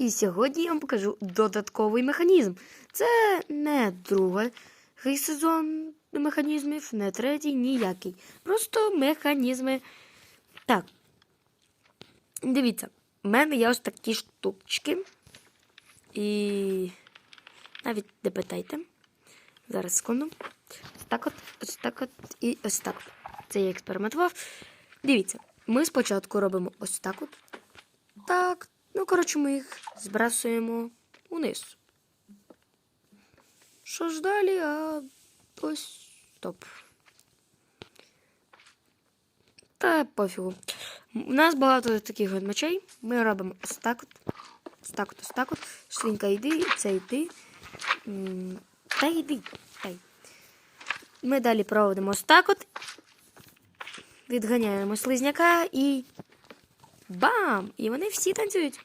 і сьогодні я вам покажу додатковий механізм. Це не другий сезон механізмів, не третій, ніякий. Просто механізми. Так. Дивіться, в мене є ось такі штучки. І навіть не питайте. Зараз секунду. Ось так от, ось так от і ось так от. Це я експериментував. Дивіться, ми спочатку робимо ось так от. Так. Коротше, ми їх збрасуємо униз. Що ж далі? А ось стоп. Та пофігу. У нас багато таких мечей. Ми робимо ось так от. Ось так от, ось так от. Свинка йди, це йди. Та йди. Та й. Ми далі проводимо ось так от. Відганяємо слизняка і. Бам! І вони всі танцюють.